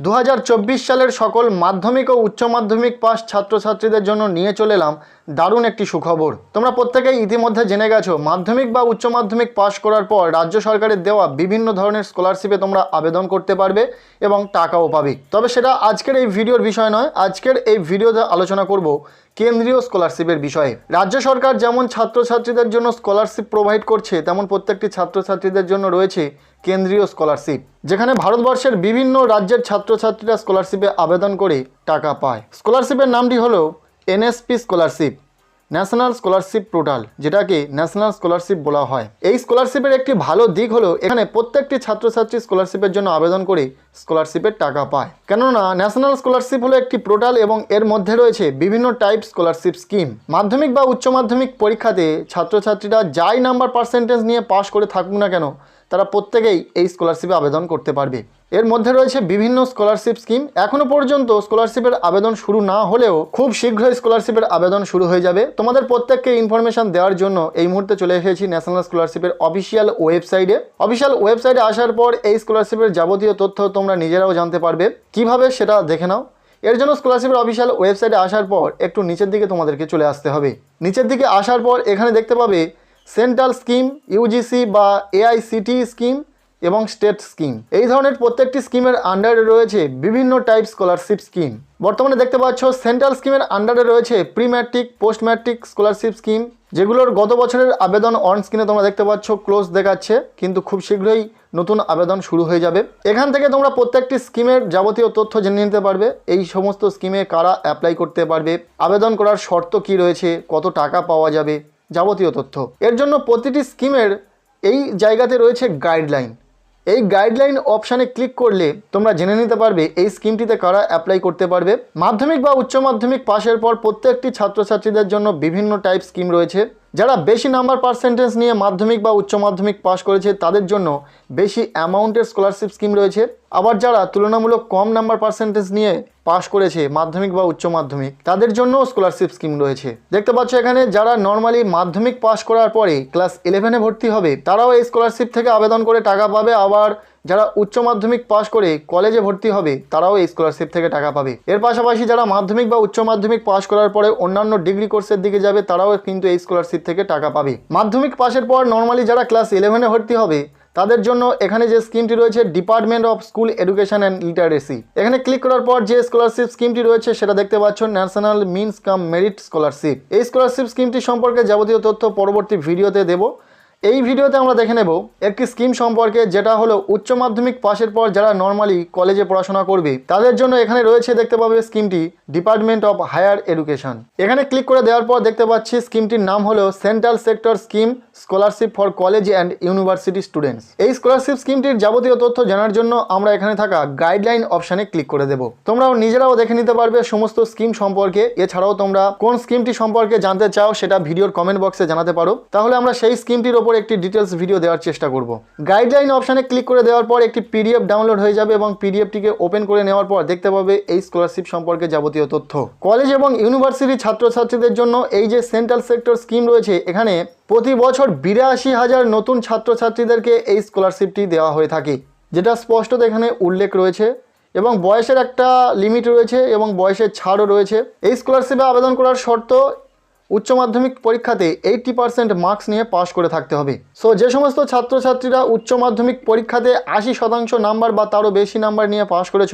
দু হাজার চব্বিশ সালের সকল মাধ্যমিক ও উচ্চ মাধ্যমিক পাস ছাত্রছাত্রীদের জন্য নিয়ে চলে এলাম দারুণ একটি সুখবর। তোমরা প্রত্যেকেই ইতিমধ্যে জেনে গেছো, মাধ্যমিক বা উচ্চ মাধ্যমিক পাশ করার পর রাজ্য সরকারের দেওয়া বিভিন্ন ধরনের স্কলারশিপে তোমরা আবেদন করতে পারবে এবং টাকাও পাবে। তবে সেটা আজকের এই ভিডিওর বিষয় নয়, আজকের এই ভিডিওতে আলোচনা করব কেন্দ্রীয় স্কলারশিপের বিষয়ে। রাজ্য সরকার যেমন ছাত্রছাত্রীদের জন্য স্কলারশিপ প্রোভাইড করছে, তেমন প্রত্যেকটি ছাত্রছাত্রীদের জন্য রয়েছে কেন্দ্রীয় স্কলারশিপ, যেখানে ভারতবর্ষের বিভিন্ন রাজ্যের ছাত্রছাত্রীরা স্কলারশিপে আবেদন করে টাকা পায়। স্কলারশিপের নামটি হলো NSP scholarship, national scholarship portal যেটাকে ন্যাশনাল স্কলারশিপ বলা হয়। এই স্কলারশিপের একটি ভালো দিক হলো, এখানে প্রত্যেকটি ছাত্রছাত্রী স্কলারশিপের জন্য আবেদন করে স্কলারশিপের টাকা পায়। কেননা, ন্যাশনাল স্কলারশিপ হলো একটি পোর্টাল এবং এর মধ্যে রয়েছে বিভিন্ন টাইপ স্কলারশিপ স্কিম। মাধ্যমিক বা উচ্চ মাধ্যমিক পরীক্ষাতে ছাত্রছাত্রীরা যাই নাম্বার পার্সেন্টেজ নিয়ে পাশ করে থাকুক না কেন তারা প্রত্যেকেই এই স্কলারশিপে আবেদন করতে পারবে। এর মধ্যে রয়েছে বিভিন্ন স্কলারশিপ স্কিম এখনও পর্যন্ত স্কলারশিপের আবেদন শুরু না হলেও খুব শীঘ্রই স্কলারশিপের আবেদন শুরু হয়ে যাবে। তোমাদের প্রত্যেককে ইনফরমেশন দেওয়ার জন্য এই মুহূর্তে চলে এসেছি ন্যাশনাল স্কলারশিপের অফিসিয়াল ওয়েবসাইটে অফিসিয়াল ওয়েবসাইটে আসার পর এই স্কলারশিপের যাবতীয় তথ্য তোমরা নিজেরাও জানতে পারবে। কীভাবে সেটা দেখে নাও। এর জন্য স্কলারশিপের অফিসিয়াল ওয়েবসাইটে আসার পর একটু নিচের দিকে তোমাদেরকে চলে আসতে হবে। নিচের দিকে আসার পর এখানে দেখতে পাবে সেন্ট্রাল স্কিম, ইউজিসি বা এআইসিটি স্কিম এবং স্টেট স্কিম। এই ধরনের প্রত্যেকটি স্কিমের আন্ডারে রয়েছে বিভিন্ন টাইপ স্কলারশিপ স্কিম বর্তমানে দেখতে পাচ্ছ, সেন্ট্রাল স্কিমের আন্ডারে রয়েছে pre matric post matric scholarship scheme যেগুলোর গত বছরের আবেদন অন স্ক্রিনে তোমরা দেখতে পাচ্ছ ক্লোজ দেখাচ্ছে, কিন্তু খুব শীঘ্রই নতুন আবেদন শুরু হয়ে যাবে। এখান থেকে তোমরা প্রত্যেকটি স্কিমের যাবতীয় তথ্য জেনে নিতে পারবে, এই সমস্ত স্কিমে কারা অ্যাপ্লাই করতে পারবে, আবেদন করার শর্ত কি রয়েছে, কত টাকা পাওয়া যাবে যাবতীয় তথ্য। এর জন্য প্রতিটি স্কিমের এই জায়গাতে রয়েছে গাইডলাইন। এই গাইডলাইন অপশানে ক্লিক করলে তোমরা জেনে নিতে পারবে এই স্কিমটিতে কারা অ্যাপ্লাই করতে পারবে। মাধ্যমিক বা উচ্চ মাধ্যমিক পাশের পর প্রত্যেকটি ছাত্রছাত্রীদের জন্য বিভিন্ন টাইপ স্কিম রয়েছে। যারা বেশি নাম্বার পার্সেন্টেজ নিয়ে মাধ্যমিক বা উচ্চ মাধ্যমিক পাশ করেছে, তাদের জন্য বেশি অ্যামাউন্টের স্কলারশিপ স্কিম রয়েছে। আবার যারা তুলনামূলক কম নাম্বার পার্সেন্টেজ নিয়ে পাশ করেছে মাধ্যমিক বা উচ্চ মাধ্যমিক, তাদের জন্য স্কলারশিপ স্কিম রয়েছে। দেখতে পাচ্ছ এখানে যারা নর্মালি মাধ্যমিক পাশ করার পরে ক্লাস ইলেভেনে ভর্তি হবে, তারাও এই স্কলারশিপ থেকে আবেদন করে টাকা পাবে। আবার যারা উচ্চ মাধ্যমিক পাশ করে কলেজে ভর্তি হবে, তারাও এই স্কলারশিপ থেকে টাকা পাবে। এর পাশাপাশি যারা মাধ্যমিক বা উচ্চ মাধ্যমিক পাশ করার পরে অন্যান্য ডিগ্রি কোর্সের দিকে যাবে, তারাও কিন্তু এই স্কলারশিপ থেকে টাকা পাবে। মাধ্যমিক পাশের পর নর্মালি যারা ক্লাস ইলেভেনে ভর্তি হবে তাদের জন্য এখানে যে স্কিমটি রয়েছে department of school education and literacy এখানে ক্লিক করার পর যে স্কলারশিপ স্কিমটি রয়েছে, সেটা দেখতে পাচ্ছ national means cum merit scholarship এই স্কলারশিপ স্কিমটি সম্পর্কে যাবতীয় তথ্য পরবর্তী ভিডিওতে দেবো। এই ভিডিওতে আমরা দেখে নেব একটি স্কিম সম্পর্কে যেটা হলো উচ্চ মাধ্যমিক পাশের পর যারা নর্মালি কলেজে পড়াশোনা করবে, তাদের জন্য এখানে রয়েছে দেখতে পাবে স্কিমটি ডিপার্টমেন্ট অফ হায়ার এডুকেশন এখানে ক্লিক করে দেওয়ার পর দেখতে পাচ্ছি স্কিমটির নাম হলো central sector scheme scholarship for college and university students এই স্কলারশিপ স্কিমটির যাবতীয় তথ্য জানার জন্য আমরা এখানে থাকা গাইডলাইন অপশানে ক্লিক করে দেবো। তোমরাও নিজেরাও দেখে নিতে পারবে সমস্ত স্কিম সম্পর্কে। এছাড়াও তোমরা কোন স্কিমটি সম্পর্কে জানতে চাও সেটা ভিডিওর কমেন্ট বক্সে জানাতে পারো। তাহলে আমরা সেই স্কিমটির ওপর একটি ডিটেলস ভিডিও দেওয়ার চেষ্টা করব। গাইডলাইন অপশানে ক্লিক করে দেওয়ার পর একটি পিডিএফ ডাউনলোড হয়ে যাবে এবং পিডিএফটিকে ওপেন করে নেওয়ার পর দেখতে পাবে এই স্কলারশিপ সম্পর্কে যাবতীয় তথ্য। কলেজ এবং ইউনিভার্সিটি ছাত্রছাত্রীদের জন্য এই যে সেন্ট্রাল সেক্টর স্কিম রয়েছে, এখানে প্রতি বছর বিরাশি হাজার নতুন ছাত্রছাত্রীদেরকে এই স্কলারশিপটি দেওয়া হয়ে থাকে, যেটা স্পষ্টত এখানে উল্লেখ রয়েছে এবং বয়সের একটা লিমিট রয়েছে এবং বয়সের ছাড়ও রয়েছে। এই স্কলারশিপে আবেদন করার শর্ত উচ্চ মাধ্যমিক পরীক্ষাতে এইটটি পার্সেন্ট মার্কস নিয়ে পাশ করে থাকতে হবে। সো যে সমস্ত ছাত্রছাত্রীরা উচ্চ মাধ্যমিক পরীক্ষাতে আশি শতাংশ নাম্বার বা তারও বেশি নাম্বার নিয়ে পাশ করেছ,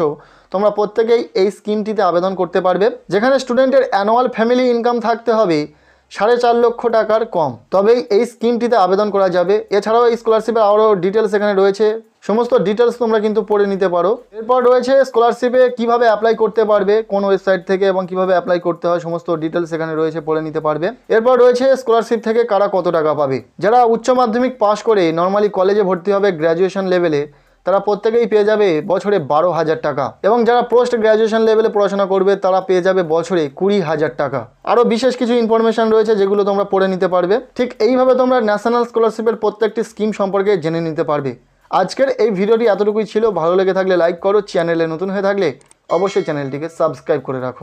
তোমরা প্রত্যেকেই এই স্কিমটিতে আবেদন করতে পারবে। যেখানে স্টুডেন্টের অ্যানুয়াল ফ্যামিলি ইনকাম থাকতে হবে সাড়ে চার লক্ষ টাকার কম। তবেই এই স্কিমটিতে আবেদন করা যাবে। এছাড়াও এই স্কলারশিপের আরও ডিটেলস এখানে রয়েছে। সমস্ত ডিটেলস তোমরা কিন্তু পড়ে নিতে পারো। এরপর রয়েছে স্কলারশিপে কীভাবে অ্যাপ্লাই করতে পারবে, কোন ওয়েবসাইট থেকে এবং কীভাবে অ্যাপ্লাই করতে হয়, সমস্ত ডিটেলস এখানে রয়েছে, পড়ে নিতে পারবে। এরপর রয়েছে স্কলারশিপ থেকে কারা কত টাকা পাবে। যারা উচ্চ মাধ্যমিক পাশ করে নর্মালি কলেজে ভর্তি হবে গ্র্যাজুয়েশন লেভেলে তারা প্রত্যেকেই পেয়ে যাবে বছরে বারো হাজার টাকা। এবং যারা পোস্ট গ্র্যাজুয়েশন লেভেলে পড়াশোনা করবে, তারা পেয়ে যাবে বছরে কুড়ি হাজার টাকা। আরও বিশেষ কিছু ইনফরমেশন রয়েছে যেগুলো তোমরা পড়ে নিতে পারবে। ঠিক এইভাবে তোমরা ন্যাশনাল স্কলারশিপের প্রত্যেকটি স্কিম সম্পর্কে জেনে নিতে পারবে। আজকের এই ভিডিওটি এতটুকুই ছিল। ভালো লেগে থাকলে লাইক করো। চ্যানেলে নতুন হয়ে থাকলে অবশ্যই চ্যানেলটিকে সাবস্ক্রাইব করে রাখো।